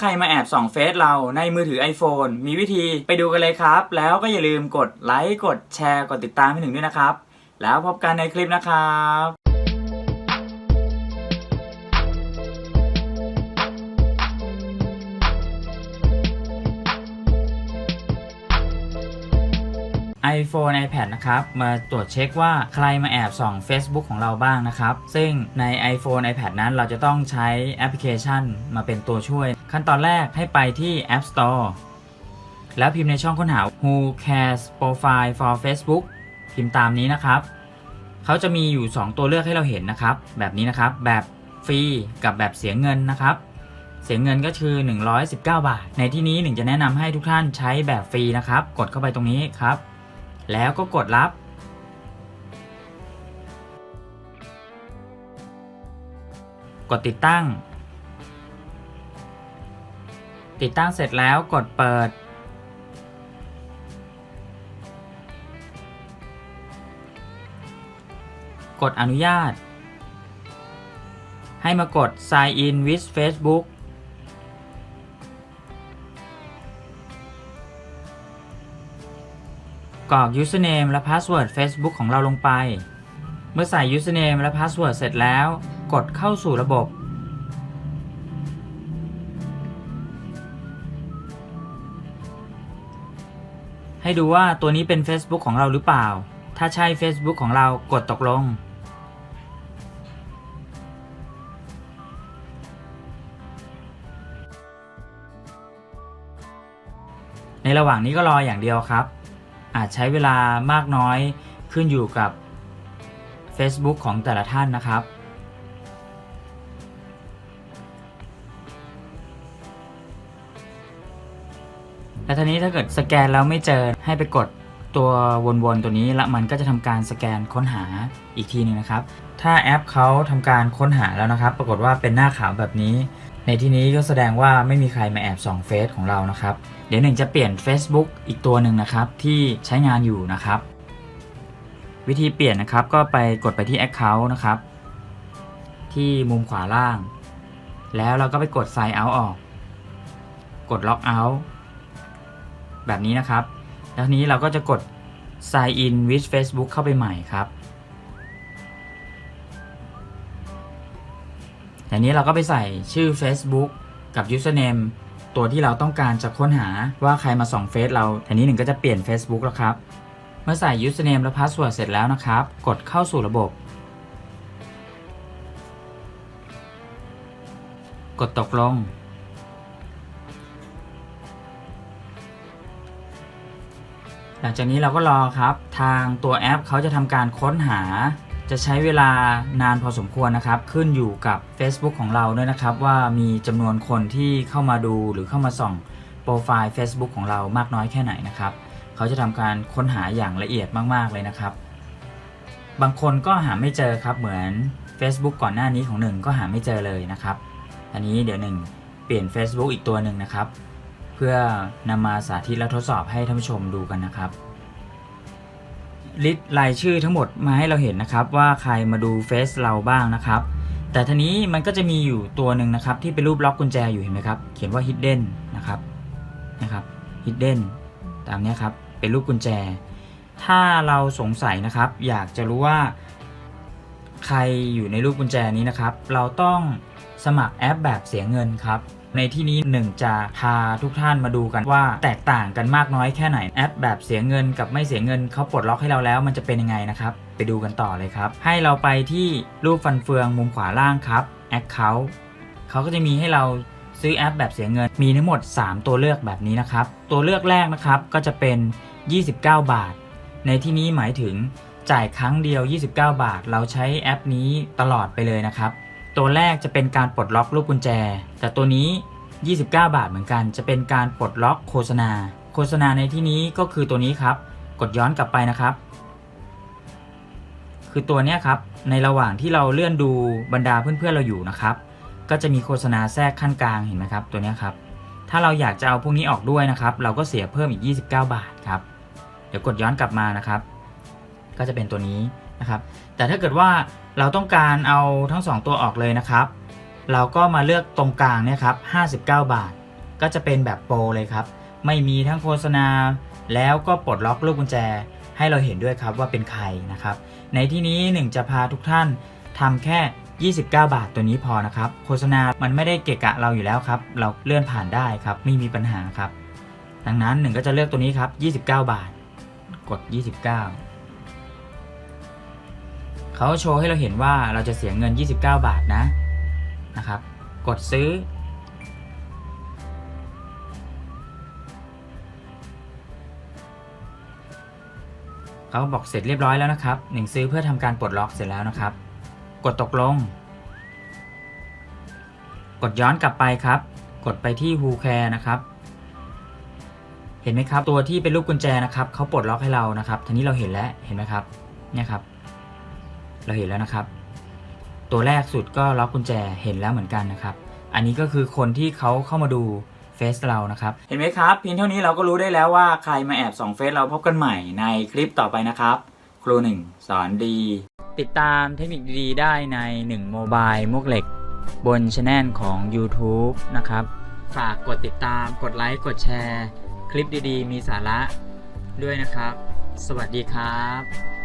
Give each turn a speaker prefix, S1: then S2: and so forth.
S1: ใครมาแอบส่องเฟซเราในมือถือ iPhone มีวิธีไปดูกันเลยครับ แล้วก็อย่าลืมกดไลค์ กดแชร์ กดติดตามให้หนึ่งด้วยนะครับ แล้วพบกันในคลิปนะครับ iPhone iPad นะครับ มาตรวจเช็คว่าใครมาแอบส่อง Facebook ของเราบ้างนะครับ ซึ่งใน iPhone iPad นั้นเราจะต้องใช้แอปพลิเคชันมาเป็นตัวช่วย ขั้นตอนแรกให้ไปที่ App Store แล้วพิมพ์ในช่องค้นหา Who Cares Profile for Facebook พิมพ์ตามนี้นะครับ เขาจะมีอยู่ 2 ตัวเลือกให้เราเห็นนะครับ แบบนี้นะครับ แบบฟรีกับแบบเสียเงินนะครับ เสียเงินก็คือ 119 บาท ในที่นี้หนึ่งจะแนะนำให้ทุกท่านใช้แบบฟรีนะครับ กดเข้าไปตรงนี้ครับ แล้วก็กดรับ กดติดตั้ง ติดตั้งเสร็จแล้วกดเปิด กดอนุญาต ให้มากด sign in with Facebook กรอก username และ password Facebook ของเราลงไป เมื่อใส่ username และ password เสร็จแล้ว กดเข้าสู่ระบบ ให้ดูว่าตัวนี้เป็น Facebook ของเราหรือเปล่า ถ้าใช่ Facebook ของเรากดตกลงในระหว่างนี้ก็รออย่างเดียวครับ อาจใช้เวลามากน้อยขึ้นอยู่กับ Facebook ของแต่ละท่านนะครับ และทีนี้ถ้าเกิดสแกนแล้วไม่เจอให้ไปกดตัววนๆตัวนี้ล้วมันก็จะทำการสแกนค้นหาอีกทีหนึงนะครับ ถ้าแอปเขาทำการค้นหาแล้วนะครับ ปรากฏว่าเป็นหน้าขาวแบบนี้ ในที่นี้ก็แสดงว่าไม่มีใครมาแอบส่องเฟซของเรานะครับ เดี๋ยวหนึ่งจะเปลี่ยน Facebook อีกตัวหนึ่งนะครับ ที่ใช้งานอยู่นะครับ วิธีเปลี่ยนนะครับก็ไปกดไปที่ Account นะครับ ที่มุมขวาล่าง แล้วเราก็ไปกด Sign Out ออก กด Log Out แบบนี้นะครับ แล้วนี้เราก็จะกด Sign In with Facebook เข้าไปใหม่ครับ อย่นี้เราก็ไปใส่ชื่อ Facebook กับ Username ตัวที่เราต้องการจะค้นหาว่าใครมาส่องเฟซเราทีนี้หนึ่งก็จะเปลี่ยน Facebook แล้วครับ เมื่อใส่ username และ password เสร็จแล้วนะครับ กดเข้าสู่ระบบ กดตกลง หลังจากนี้เราก็รอครับ ทางตัวแอปเขาจะทำการค้นหา จะใช้เวลานานพอสมควรนะครับ ขึ้นอยู่กับ Facebook ของเราด้วยนะครับ ว่ามีจำนวนคนที่เข้ามาดูหรือเข้ามาส่องโปรไฟล์ Facebook ของเรามากน้อยแค่ไหนนะครับ เขาจะทำการค้นหาอย่างละเอียดมากๆเลยนะครับ บางคนก็หาไม่เจอครับเหมือน Facebook ก่อนหน้านี้ของหนึ่งก็หาไม่เจอเลยนะครับ อันนี้เดี๋ยวหนึ่งเปลี่ยน Facebook อีกตัวหนึ่งนะครับ เพื่อนำมาสาธิตและทดสอบให้ท่านผู้ชมดูกันนะครับ ลิสต์รายชื่อทั้งหมดมาให้เราเห็นนะครับ ว่าใครมาดูเฟซเราบ้างนะครับ แต่ทีนี้มันก็จะมีอยู่ตัวหนึ่งนะครับ ที่เป็นรูปล็อกกุญแจอยู่เห็นไหมครับ เขียนว่า hidden นะครับนะครับ hidden ตามนี้ครับเป็นรูปกุญแจ ถ้าเราสงสัยนะครับ อยากจะรู้ว่าใครอยู่ในรูปกุญแจนี้นะครับ เราต้องสมัครแอปแบบเสียเงินครับ ในที่นี้หนึ่งจะพาทุกท่านมาดูกันว่าแตกต่างกันมากน้อยแค่ไหนแอปแบบเสียเงินกับไม่เสียเงินเขาปลดล็อกให้เราแล้วมันจะเป็นยังไงนะครับ ไปดูกันต่อเลยครับ ให้เราไปที่รูปฟันเฟืองมุมขวาล่างครับ Account เขาก็จะมีให้เราซื้อแอปแบบเสียเงินมีทั้งหมด 3 ตัวเลือกแบบนี้นะครับ ตัวเลือกแรกนะครับก็จะเป็น 29 บาท ในที่นี้หมายถึงจ่ายครั้งเดียว 29 บาท เราใช้แอปนี้ตลอดไปเลยนะครับ ตัวแรกจะเป็นการปลดล็อกรูปกุญแจ แต่ตัวนี้ 29 บาทเหมือนกัน จะเป็นการปลดล็อกโฆษณา โฆษณาในที่นี้ก็คือตัวนี้ครับ กดย้อนกลับไปนะครับ คือตัวนี้ครับ ในระหว่างที่เราเลื่อนดูบรรดาเพื่อนๆเราอยู่นะครับ ก็จะมีโฆษณาแทรกขั้นกลางเห็นไหมครับ ตัวนี้ครับ ถ้าเราอยากจะเอาพวกนี้ออกด้วยนะครับ เราก็เสียเพิ่มอีก 29 บาทครับ เดี๋ยวกดย้อนกลับมานะครับ ก็จะเป็นตัวนี้นะครับ แต่ถ้าเกิดว่าเราต้องการเอาทั้ง 2 ตัวออกเลยนะครับ เราก็มาเลือกตรงกลางเนี่ยครับ59 บาท ก็จะเป็นแบบโปรเลยครับ ไม่มีทั้งโฆษณา แล้วก็ปลดล็อกลูกกุญแจ ให้เราเห็นด้วยครับว่าเป็นใครนะครับ ในที่นี้หนึ่งจะพาทุกท่านทำแค่ 29 บาทตัวนี้พอนะครับ โฆษณา มันไม่ได้เกะกะเราอยู่แล้วครับ เราเลื่อนผ่านได้ครับไม่มีปัญหาครับ ดังนั้นหนึ่งก็จะเลือกตัวนี้ครับ 29 บาท กด 29 เขาโชว์ให้เราเห็นว่าเราจะเสียเงิน 29 บาทนะนะครับ กดซื้อ เขาบอกเสร็จเรียบร้อยแล้วนะครับหนึ่งซื้อเพื่อทำการปลดล็อกเสร็จแล้วนะครับ กดตกลง กดย้อนกลับไปครับ กดไปที่ Who Care นะครับเห็นไหมครับตัวที่เป็นรูปกุญแจนะครับเขาปลดล็อกให้เรานะครับทีนี้เราเห็นแล้วเห็นไหมครับเนี่ยครับ เราเห็นแล้วนะครับ ตัวแรกสุดก็ล็อกกุญแจเห็นแล้วเหมือนกันนะครับ อันนี้ก็คือคนที่เขาเข้ามาดูเฟซเรานะครับ เห็นไหมครับ เพียงเท่านี้เราก็รู้ได้แล้วว่าใครมาแอบส่องเฟซเราพบกันใหม่ในคลิปต่อไปนะครับ ครูหนึ่งสอนดี ติดตามเทคนิคดีๆได้ใน1โมบายมุกเหล็ก บนช anel ของ YouTube นะครับ ฝากกดติดตาม กดไลค์ กดแชร์ คลิปดีๆ มีสาระด้วยนะครับ สวัสดีครับ